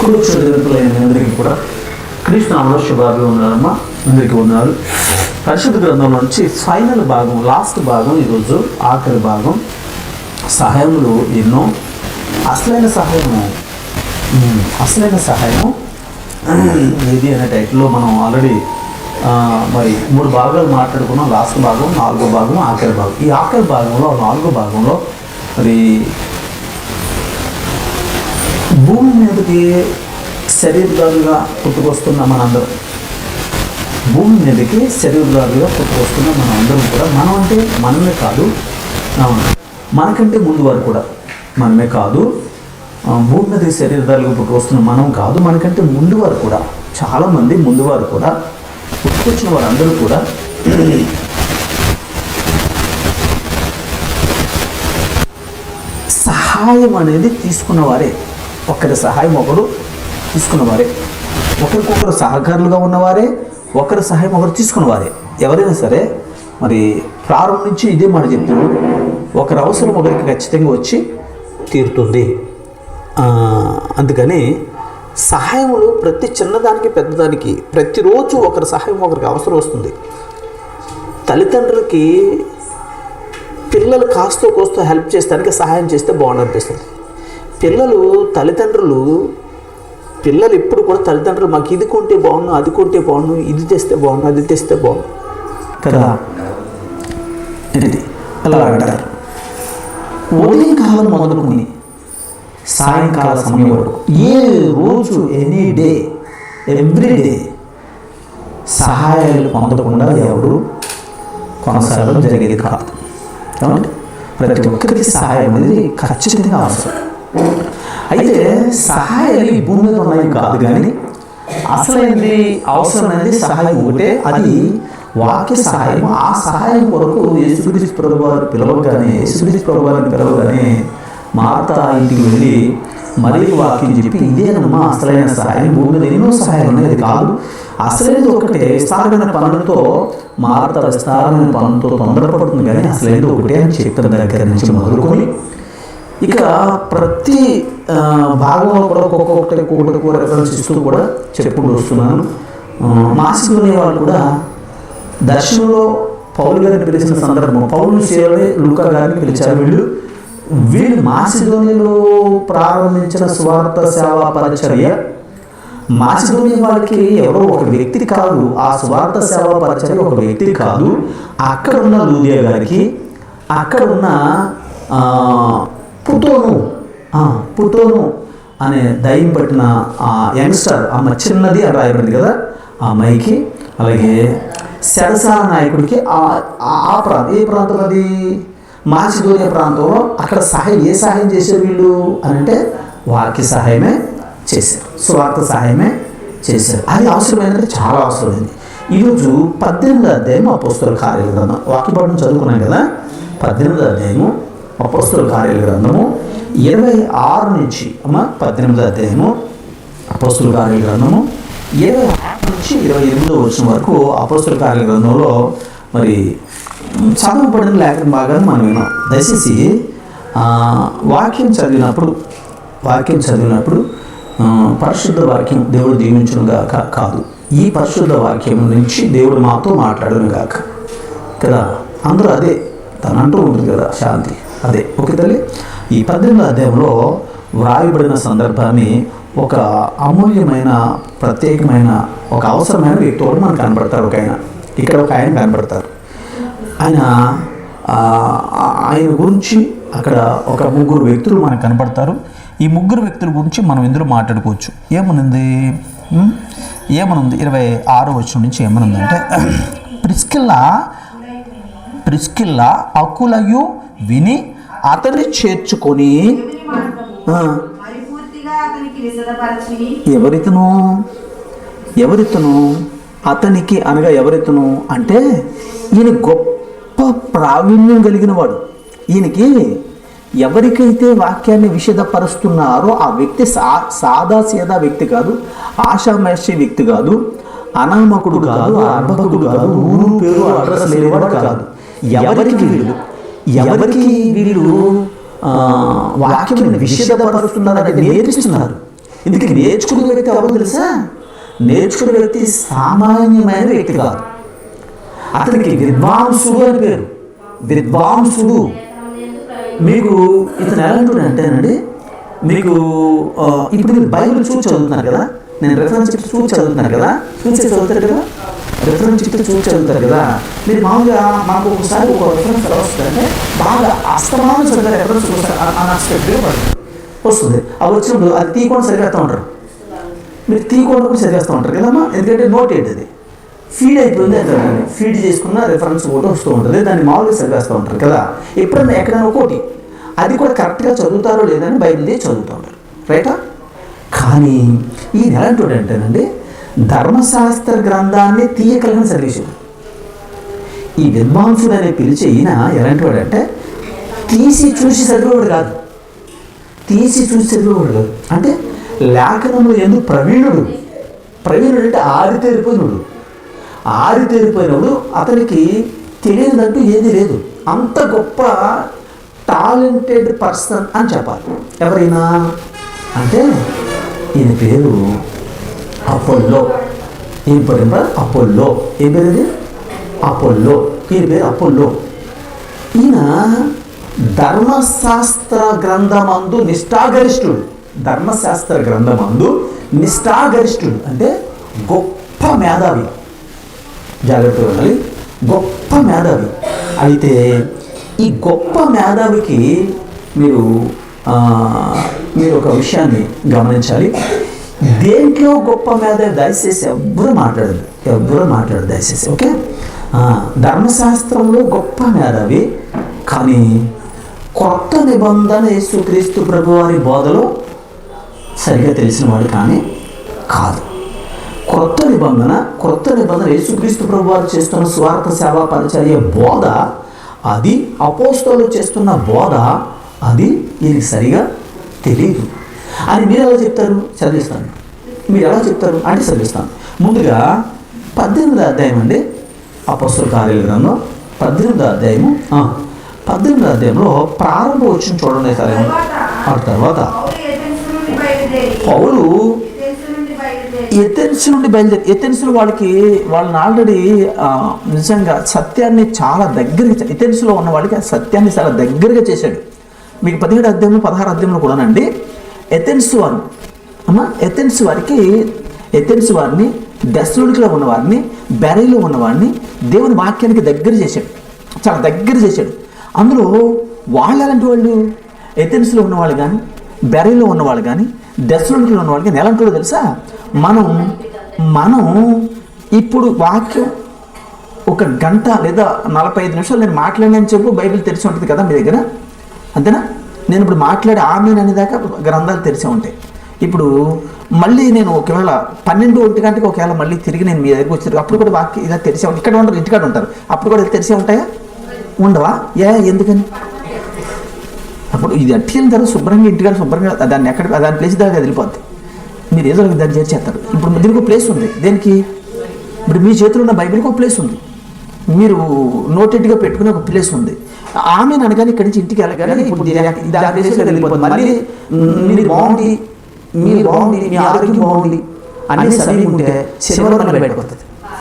కుటుంబ అందరికీ కూడా కృష్ణంలో శుభాలు అందరికీ ఉన్నారు పరిశుద్ధ గ్రంథం నుంచి ఫైనల్ భాగం లాస్ట్ భాగం ఈరోజు ఆఖరి భాగం. సహాయములు ఎన్నో. అసలైన సహాయము. అసలైన సహాయము. ఇది అనే టైటిల్లో మనం ఆల్రెడీ మరి మూడు భాగాలు మాట్లాడుకున్నాం. లాస్ట్ భాగం నాలుగో భాగం ఆఖరి భాగం. ఈ ఆఖరి భాగంలో నాలుగో భాగంలో మరి భూమి మీదకి శరీరదారుగా పుట్టుకొస్తున్న మనందరం. భూమి మీదకి శరీరదారుగా పుట్టుకొస్తున్న మనందరం కూడా మనం అంటే మనమే కాదు మనకంటే ముందు వారు కూడా మనమే కాదు భూమి మీదకి శరీరదారులుగా పుట్టుకొస్తున్న మనం కాదు మనకంటే ముందు వారు కూడా చాలామంది ముందు వారు కూడా పుట్టుకొచ్చిన వారందరూ కూడా సహాయం అనేది తీసుకున్నవారే ఒకరి సహాయం ఒకరు తీసుకున్నవారే. ఒకరికొకరు సహకారులుగా ఉన్నవారే ఒకరి సహాయం ఒకరు తీసుకున్నవారే. ఎవరైనా సరే మరి ప్రారంభం నుంచి ఇదే మాట చెప్తున్నాడు ఒకరి అవసరం ఒకరికి ఖచ్చితంగా వచ్చి తీరుతుంది. అందుకని సహాయములు ప్రతి చిన్నదానికి పెద్దదానికి ప్రతిరోజు ఒకరి సహాయం ఒకరికి అవసరం వస్తుంది. తల్లిదండ్రులకి పిల్లలు కాస్తో కోస్తో హెల్ప్ చేస్తానికి సహాయం చేస్తే బాగుండనిపిస్తుంది. పిల్లలు తల్లిదండ్రులు పిల్లలు ఎప్పుడు కూడా తల్లిదండ్రులు మాకు ఇది కొంటే బాగుండు అది కొంటే బాగుండు ఇది తెస్తే బాగుండు అది తెస్తే బాగుండు. కదా? ఇది అలా అంటారు. ఉదయం కాలం మొదలుకొని సాయంకాల సమయం వరకు ఏ రోజు ఎనీ డే ఎవ్రీ డే సహాయాలు పొందకుండా ఎవరు కొనసాగడం జరిగేది కాదు. ప్రతి ఒక్కరికి సహాయం అనేది ఖచ్చితంగా అవసరం. అయితే సహాయాలు ఈ భూమి మీద ఉన్నాయి కాదు కానీ అసలైనది అవసరం అనేది సహాయం ఒకటే అది వాక్య సహాయం. ఆ సహాయం కొరకు యేసుక్రీస్తు ప్రభు వారు పిలవగానే యేసుక్రీస్తు ప్రభు వారిని పిలవగానే మార్త ఇంటికి వెళ్ళి మరీ వాక్యం చెప్పి ఇదేనమ్మా అసలైన సహాయం. భూమి మీద ఎన్నో సహాయాలు ఉన్నాయి. అది కాదు. అసలైనది ఒకటే. విస్తారమైన పనులతో మార్త విస్తారమైన పనులతో తొందరపడుతుంది కానీ అసలైనది ఒకటే అని చెప్పిన దగ్గర నుంచి మొదలుకొని ఇక ప్రతి భాగంలో కూడా ఒక్కొక్కటి ఒక్కొక్కటి కూడా రెఫరెన్స్ ఇస్తూ కూడా చెప్పుకుంటూ వస్తున్నాను. మాసిలోని వాళ్ళు కూడా దర్శనంలో పౌలు గారిని పిలిచిన సందర్భం పౌలు సేవని లూకా గారిని పిలిచారు వీళ్ళు. వీళ్ళు మాసిలోనిలో ప్రారంభించిన స్వార్థ సేవా పరిచర్య మాసిదోనియా వాళ్ళకి ఎవరో ఒక వ్యక్తి కాదు ఆ స్వార్థ సేవా పరిచర్య ఒక వ్యక్తి కాదు. అక్కడ ఉన్న లూదియా గారికి అక్కడ ఉన్న పుటోను పుటోను అనే దయ్యం పట్టిన ఆ యంగ్స్టర్ అమ్మ చిన్నది అని రాయబడింది కదా ఆ అమ్మాయికి అలాగే శరసాల నాయకుడికి ఆ ఆ- ప్రాంతం ఏ ప్రాంతం అది? మాసిదోనియా ప్రాంతంలో అక్కడ సహాయం ఏ సహాయం చేశారు వీళ్ళు? అని అంటే వాక్య సహాయమే చేశారు. స్వార్థ సహాయమే చేశారు. అది అవసరమైనది చాలా అవసరమైంది. ఈరోజు పద్దెనిమిది అధ్యాయం అపోస్తుల కార్యాల గ్రంథం వాక్యపాఠం చదువుకున్నాం కదా? పద్దెనిమిది అధ్యాయము అపస్తుల కార్యాల గ్రంథము ఇరవై ఆరు నుంచి అమ్మ పద్దెనిమిది అధ్యాయము అపస్తుల కార్యాల గ్రంథము ఇరవై ఆరు నుంచి ఇరవై ఎనిమిదో వచ్చిన వరకు అపస్తుల కార్యాల గ్రంథంలో మరి చదవబడిన లేఖన భాగాన్ని మనం విన్నాం. దయచేసి వాక్యం చదివినప్పుడు వాక్యం చదివినప్పుడు పరిశుద్ధ వాక్యం దేవుడు దీవించును గాక కాదు. ఈ పరిశుద్ధ వాక్యం నుంచి దేవుడు మాతో మాట్లాడడం గాక. కదా? అందరూ అదే తనంటూ అంటూ ఉంటుంది కదా శాంతి. అదే ఓకే తల్లి. ఈ పద్దెనిమిది అధ్యాయంలో వ్రాయబడిన సందర్భాన్ని ఒక అమూల్యమైన ప్రత్యేకమైన ఒక అవసరమైన వ్యక్తులు మనకు కనబడతారు ఒక ఆయన. ఇక్కడ ఒక ఆయన కనబడతారు. ఆయన ఆయన గురించి అక్కడ ఒక ముగ్గురు వ్యక్తులు మనకు కనపడతారు ఈ ముగ్గురు వ్యక్తుల గురించి మనం ఇందులో మాట్లాడుకోవచ్చు. ఏమనుంది? ఏమనుంది? ఇరవై ఆరో వచ్చిన నుంచి ఏమనుందంటే ప్రిస్కిల్లా ప్రిస్కిల్లా అకులయు విని అతన్ని చేర్చుకొని ఎవరితను? ఎవరితను? అతనికి అనగా ఎవరితను? అంటే ఈయన గొప్ప ప్రావీణ్యం కలిగిన వాడు. ఈయనకి ఎవరికైతే వాక్యాన్ని విషదపరుస్తున్నారో ఆ వ్యక్తి సా సాదా సీదా వ్యక్తి కాదు ఆషామేషి వ్యక్తి కాదు అనామకుడు కాదు అర్భకుడు కాదు ఊరు పేరు అడ్రస్ లేనివాడు కాదు. ఎవరికి వీళ్ళు ఎవరికి వీళ్ళు ఆ, వాక్యం విషదపరుస్తున్నారు అంటే నేర్పిస్తున్నారు. ఇందుకు నేర్చుకునే వ్యక్తి ఎవరు తెలుసా? నేర్చుకునే వ్యక్తి సామాన్యమైన వ్యక్తి కాదు. అతనికి విద్వాంసుడు అని పేరు. విద్వాంసుడు. మీకు ఇతను ఎలాంటి అంటేనండి మీకు ఇప్పుడు మీరు బైబిల్ చూసి చదువుతున్నారు కదా? నేను రెఫరెన్స్ చెప్తే చూసి చదువుతున్నాను కదా? చూసి చదువుతారు కదా? రిఫరెన్స్ చెప్తే చూసి చదువుతారు కదా. మీరు మామూలుగా మాకు ఒకసారి ఒక రిఫరెన్స్ ఎలా వస్తుందంటే బాగా అస్తమానం సరిగ్గా రిఫరెన్స్ అన్ఎక్స్పెక్టెడ్గా పడుతుంది వస్తుంది. అవి వచ్చినప్పుడు అది తీయకుండా సరిగేస్తూ ఉంటారు. మీరు తీయకుండా కూడా సరిగేస్తూ ఉంటారు కదమ్మా. ఎందుకంటే నోట్ అది ఫీడ్ అయిపోయింది అంటారు ఫీడ్ చేసుకున్న రిఫరెన్స్ కూడా వస్తూ ఉంటుంది. దాన్ని మామూలుగా సరిగేస్తూ ఉంటారు కదా. ఎప్పుడన్నా ఎక్కడైనా ఒకటి అది కూడా కరెక్ట్గా చదువుతారో లేదని బయలుదేరి చదువుతూ ఉంటారు. రైటా కానీ ఈ ఎలాంటి అంటేనండి ధర్మశాస్త్ర గ్రంథాన్ని తీయకలిగిన సర్వేశ్వరుడు ఈ విద్వాంసుడు అనే పిలిచి ఈయన ఎలాంటి వాడంటే తీసి చూసి చదివేవాడు కాదు. తీసి చూసి చదివేవాడు కాదు. అంటే లేఖనంలో ఎందుకు ప్రవీణుడు. ప్రవీణుడు అంటే ఆరితేరిపోయినడు ఆరితేరిపోయినప్పుడు అతనికి తెలియదంటూ ఏది లేదు. అంత గొప్ప టాలెంటెడ్ పర్సన్ అని చెప్పాలి. ఎవరైనా? అంటే ఈయన పేరు అపోల్లో ఏం పేరు ఏం పేరు? అపోల్లో ఏం పేరు ఇది అపోల్లో ఈయన పేరు అపోల్లో ఈయన ధర్మశాస్త్ర గ్రంథమందు నిష్ఠాగరిష్ఠుడు. ధర్మశాస్త్ర గ్రంథమందు నిష్ఠాగరిష్ఠుడు. అంటే గొప్ప మేధావి. జాగ్రత్తగా ఉండాలి. గొప్ప మేధావి. అయితే ఈ గొప్ప మేధావికి మీరు మీరు ఒక విషయాన్ని గమనించాలి. దేంట్లో గొప్ప మీద దయచేసి ఎవ్వరు మాట్లాడదు ఎవ్వరు మాట్లాడదు దయచేసి ఓకే? ధర్మశాస్త్రంలో గొప్ప మేధావి కానీ కొత్త నిబంధన యేసుక్రీస్తు ప్రభు వారి బోధలో సరిగ్గా తెలిసిన వాడు కానీ కాదు. కొత్త నిబంధన కొత్త నిబంధన యేసుక్రీస్తు ప్రభు వారు చేస్తున్న స్వార్థ సేవా పరిచర్య బోధ అది అపోస్తలు చేస్తున్న బోధ అది ఈయనకి సరిగా తెలియదు అది మీరు ఎలా చెప్తారు? చదివిస్తాను మీరు ఎలా చెప్తారు? అంటే చదివిస్తాను ముందుగా పద్దెనిమిది అధ్యాయం అండి. అపస్సు కార్యాలయంలో పద్దెనిమిది అధ్యాయము. పద్దెనిమిది అధ్యాయంలో ప్రారంభ వచ్చిన చూడండి సరే ఆ తర్వాత పౌలు నుండి ఎథెన్స్ నుండి బయలుదేరి ఎథెన్స్లో వాళ్ళకి వాళ్ళని ఆల్రెడీ నిజంగా సత్యాన్ని చాలా దగ్గరగా ఎథెన్స్లో ఉన్న వాళ్ళకి ఆ సత్యాన్ని చాలా దగ్గరగా చేశాడు. మీకు పదిహేడు అధ్యాయంలో పదహారు అధ్యాయంలో కూడానండి. ఎథెన్స్ వారు అమ్మ ఎథెన్స్ వారికి ఎథెన్స్ వారిని దశలోనికిలో ఉన్నవారిని బెరైలో ఉన్నవారిని దేవుని వాక్యానికి దగ్గర చేశాడు. చాలా దగ్గర చేశాడు. అందులో వాళ్ళు ఎలాంటి వాళ్ళు? ఎథెన్స్లో ఉన్నవాళ్ళు కానీ బెరైలో ఉన్నవాళ్ళు కానీ దశలోనికిలో ఉన్నవాళ్ళు కానీ ఎలాంటి వాళ్ళు తెలుసా? మనం మనం ఇప్పుడు వాక్యం ఒక గంట లేదా నలభై ఐదు నిమిషాలు నేను మాట్లాడినని చెప్పు బైబిల్ తెరిచి ఉంటుంది కదా మీ దగ్గర? అంతేనా? నేను ఇప్పుడు మాట్లాడే ఆమె అనేదాకా గ్రంథాలు తెరిచి ఉంటాయి. ఇప్పుడు మళ్ళీ నేను ఒకవేళ పన్నెండు ఒంటి గంటకి ఒకవేళ మళ్ళీ తిరిగి నేను మీ దగ్గరికి వచ్చారు అప్పుడు కూడా వాక్యం ఇలా తెరిసే ఉంటాయి. ఇక్కడ ఉండరు ఇంటికాడ ఉంటారు. అప్పుడు కూడా తెరిసే ఉంటాయా? ఉండవా? ఏ ఎందుకని? అప్పుడు ఇది అట్టిన తర్వాత శుభ్రంగా ఇంటికాడ శుభ్రంగా దాన్ని ఎక్కడ దాని ప్లేస్ దాకా వెళ్ళిపోద్ది మీరు ఏదో దాన్ని చేర్చేస్తారు. ఇప్పుడు దీనికి ప్లేస్ ఉంది. దేనికి? ఇప్పుడు మీ చేతిలో ఉన్న బైబిల్కి ఒక ప్లేస్ ఉంది. మీరు నోటెడ్గా పెట్టుకునే ఒక ప్లేస్ ఉంది. ఆమె అనగానే ఇక్కడి నుంచి ఇంటికి వెళ్ళగానే ఇప్పుడు వెళ్ళిపోతుంది. మళ్ళీ మీరు బాగుంది మీ ఆరోగ్యం బాగుంది అన్ని సరిగా ఉంటే శనివారం వస్తుంది.